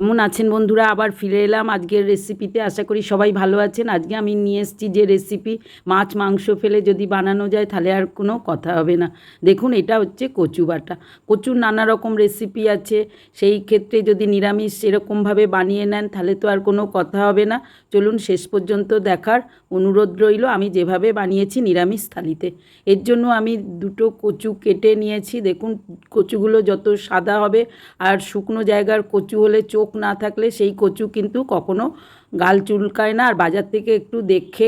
কেমন আছেন বন্ধুরা? আবার ফিরে এলাম আজকের রেসিপিতে আশা করি সবাই ভালো আছেন। আজকে আমি নিয়ে এসেছি যে রেসিপি মাছ, মাংস ফেলে যদি বানানো যায় তাহলে আর কোনো কথা হবে না। দেখুন, এটা হচ্ছে কচু বাটা। কচুর নানা রকম রেসিপি আছে। সেই ক্ষেত্রে যদি নিরামিষ এরকমভাবে বানিয়ে নেন তাহলে তো আর কোনো কথা হবে না। চলুন, শেষ পর্যন্ত দেখার অনুরোধ রইল। আমি যেভাবে বানিয়েছি নিরামিষ থালিতে। এর জন্য আমি দুটো কচু কেটে নিয়েছি। দেখুন, কচুগুলো যত সাদা হবে আর শুকনো জায়গার কচু হলে চোখ না থাকলে সেই কচু কিন্তু কখনো গাল চুলকায় না। আর বাজার থেকে একটু দেখে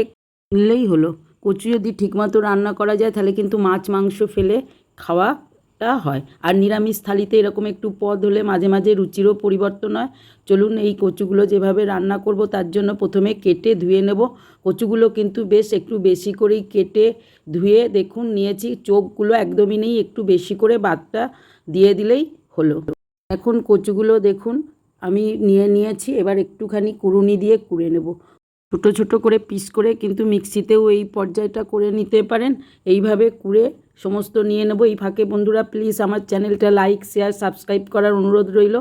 কিনলেই হলো। কচু যদি ঠিকমতো রান্না করা যায়, তাহলে কিন্তু মাছ, মাংস ফেলে খাওয়াটা হয়। আর নিরামিষ থালিতে এরকম একটু পদ হলে মাঝে মাঝে রুচিরও পরিবর্তন হয়। চলুন এই কচুগুলো যেভাবে রান্না করব, তার জন্য প্রথমে কেটে ধুয়ে নেব। কচুগুলো কিন্তু বেশ একটু বেশি করেই কেটে ধুয়ে দেখুন, নিয়েছি। চোখগুলো একদমই নেই, একটু বেশি করে বাদটা দিয়ে দিলেই হলো। এখন কচুগুলো দেখুন আমি নিয়ে নিয়েছি, এবার একটুখানি কুড়ুনি দিয়ে কুড়ে নেব। ছোটো ছোটো করে পিস করে কিন্তু মিক্সিতেও এই পর্যায়টা করে নিতে পারেন। এইভাবে কুড়ে সমস্ত নিয়ে নেব। এই ফাঁকে বন্ধুরা প্লিজ আমার চ্যানেলটা লাইক, শেয়ার, সাবস্ক্রাইব করার অনুরোধ রইল।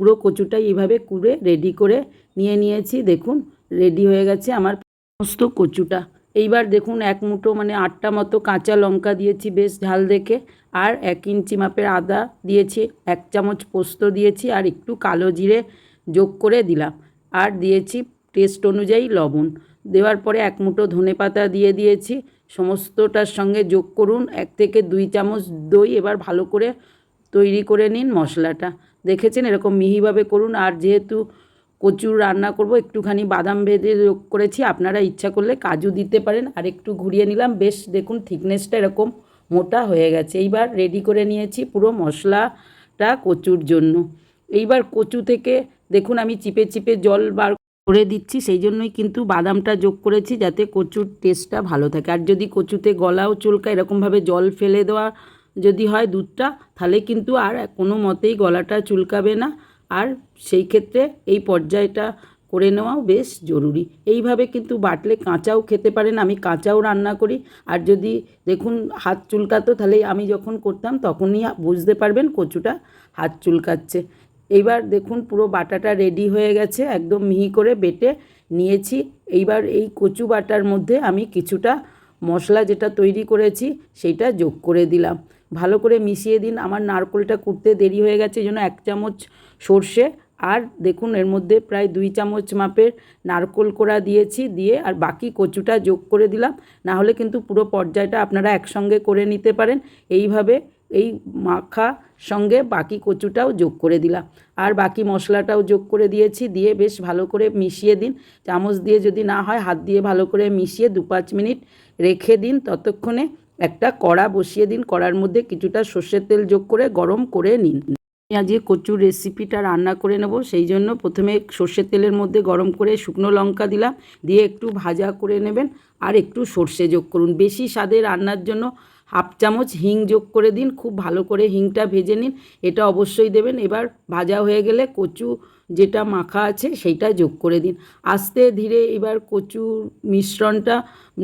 পুরো কচুটাই এইভাবে কুড়ে রেডি করে নিয়ে নিয়েছি। দেখুন, রেডি হয়ে গেছে আমার সমস্ত কচুটা। এইবার দেখুন এক মুঠো মানে আটটা মতো কাঁচা লঙ্কা দিয়েছি বেশ ঝাল দেখে, আর এক ইঞ্চি মাপের আদা দিয়েছি, এক চামচ পোস্ত দিয়েছি, আর একটু কালো জিরে যোগ করে দিলাম। আর দিয়েছি টেস্ট অনুযায়ী লবণ। দেওয়ার পরে এক মুঠো ধনে পাতা দিয়ে দিয়েছি, সমস্তটার সঙ্গে যোগ করুন, এক থেকে দুই চামচ দই এবার ভালো করে তৈরি করে নিন মশলাটা। দেখেছেন এরকম মিহিভাবে করুন, আর যেহেতু কচুর রান্না করব, একটুখানি বাদাম ভেজে যোগ করেছি, আপনারা ইচ্ছা করলে কাজু দিতে পারেন, আর একটু ঘুরিয়ে নিলাম, বেশ দেখুন থিকনেসটা এরকম মোটা হয়ে গেছে, এইবার রেডি করে নিয়েছি পুরো মশলাটা কচুর জন্য, এইবার কচু থেকে দেখুন আমি চিপে চিপে জল বার করে দিচ্ছি, সেই জন্যই কিন্তু বাদামটা যোগ করেছি, যাতে কচুর টেস্টটা ভালো থাকে, আর যদি কচুতে গলাও চুলকা এরকমভাবে জল ফেলে দেওয়া যদি হয় দুধটা, তাহলে কিন্তু আর কোনো মতেই গলাটা চুলকাবে না আর সেই ক্ষেত্রে এই পর্যায়টা করে নেওয়াও বেশ জরুরি। এইভাবে কিন্তু বাটলে কাঁচাও খেতে পারেন, আমি কাঁচাও রান্না করি। আর যদি দেখুন হাত চুলকাতো, তাহলে আমি যখন করতাম তখনই বুঝতে পারবেন কচুটা হাত চুলকাচ্ছে। এইবার দেখুন পুরো বাটাটা রেডি হয়ে গেছে, একদম মিহি করে বেটে নিয়েছি। এইবার এই কচু বাটার মধ্যে আমি কিছুটা মশলা যেটা তৈরি করেছি, সেইটা যোগ করে দিলাম। ভালো করে মিশিয়ে দিন, আমার নারকোলটা কুটতে দেরি হয়ে গেছে জন্য এক চামচ সর্ষে আর দেখুন এর মধ্যে প্রায় দুই চামচ মাপের নারকোল কোড়া দিয়েছি, দিয়ে আর বাকি কচুটা যোগ করে দিলাম। না হলে কিন্তু পুরো পর্যায়টা আপনারা একসঙ্গে করে নিতে পারেন। এইভাবে এই মাখা সঙ্গে বাকি কচুটাও যোগ করে দিলাম। আর বাকি মশলাটাও যোগ করে দিয়েছি, দিয়ে বেশ ভালো করে মিশিয়ে দিন। চামচ দিয়ে যদি না হয়, হাত দিয়ে ভালো করে মিশিয়ে দু পাঁচ মিনিট রেখে দিন, ততক্ষণে একটা কড়া বসিয়ে দিন। কড়ার মধ্যে কিছুটা সর্ষের তেল যোগ করে, গরম করে নিন। আজকে কচুর রেসিপিটা রান্না করে নেব। সেই জন্য প্রথমে সর্ষের তেলের মধ্যে গরম করে শুকনো লঙ্কা দিলাম। দিয়ে একটু ভাজা করে নেবেন। আর একটু সর্ষে যোগ করুন। বেশি স্বাদের রান্নার জন্য হাফ চামচ হিং যোগ করে দিন, খুব ভালো করে হিংটা ভেজে নিন। এটা অবশ্যই দেবেন। এবার ভাজা হয়ে গেলে কচু যেটা মাখা আছে সেইটা যোগ করে দিন। আস্তে ধীরে এবার কচুর মিশ্রণটা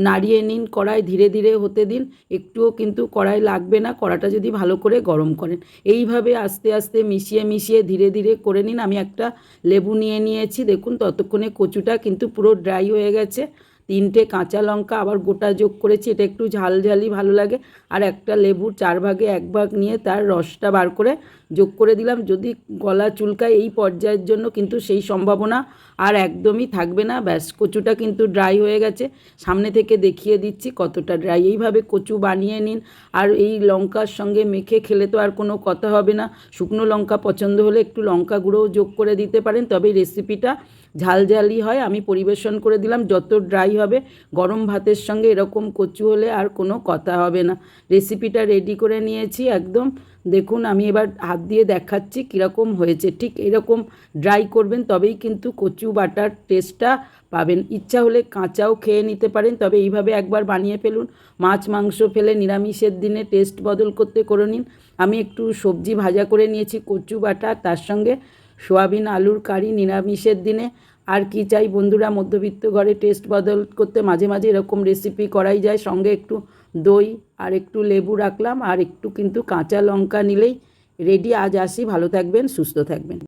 নাড়িয়ে নিন, কড়াই ধীরে ধীরে হতে দিন। একটুও কিন্তু কড়াই লাগবে না, কড়াটা যদি ভালো করে গরম করেন। এইভাবে আস্তে আস্তে মিশিয়ে মিশিয়ে ধীরে ধীরে করে নিন। আমি একটা লেবু নিয়ে নিয়েছি। দেখুন, ততক্ষণে কচুটা কিন্তু পুরো ড্রাই হয়ে গেছে। তিনটে কাঁচা লঙ্কা আবার গোটা যোগ করেছি, এটা একটু ঝাল ঝালই ভালো লাগে। আর একটা লেবুর চার ভাগে এক ভাগ নিয়ে তার রসটা বার করে যোগ করে দিলাম। যদি গলা চুলকায় এই পর্যায়ের জন্য কিন্তু সেই সম্ভাবনা আর একদমই থাকবে না। ব্যাস, কচুটা কিন্তু ড্রাই হয়ে গেছে। সামনে থেকে দেখিয়ে দিচ্ছি কতটা ড্রাই এইভাবে কচু বানিয়ে নিন। আর এই লঙ্কার সঙ্গে মেখে খেলে তো আর কোনো কথা হবে না। শুকনো লঙ্কা পছন্দ হলে একটু লঙ্কা গুঁড়োও যোগ করে দিতে পারেন। তবে রেসিপিটা ঝালঝালি হয়। আমি পরিবেশন করে দিলাম, যত ড্রাই হবে, গরম ভাতের সঙ্গে এরকম কচু হলে আর কোনো কথা হবে না। রেসিপিটা রেডি করে নিয়েছি একদম। দেখুন, আমি এবার হাত দিয়ে দেখাচ্ছি কীরকম হয়েছে। ঠিক এরকম ড্রাই করবেন, তবেই কিন্তু কচু বাটার টেস্টটা পাবেন। ইচ্ছা হলে কাঁচাও খেয়ে নিতে পারেন, তবে এইভাবে একবার বানিয়ে ফেলুন। মাছ, মাংস ফেলে নিরামিষের দিনে টেস্ট বদল করতে করে নিন। আমি একটু সবজি ভাজা করে নিয়েছি, কচু বাটা, তার সঙ্গে সোয়াবিন, আলুর কারি নিরামিষের দিনে। আর কি চাই বন্ধুরা, মধ্যবিত্ত ঘরে টেস্ট বদল করতে মাঝে মাঝে এরকম রেসিপি করাই যায়। সঙ্গে একটু দই আর একটু লেবু রাখলাম আর একটু কিন্তু কাঁচা লঙ্কা নিলেই রেডি আজ আসি, ভালো থাকবেন, সুস্থ থাকবেন।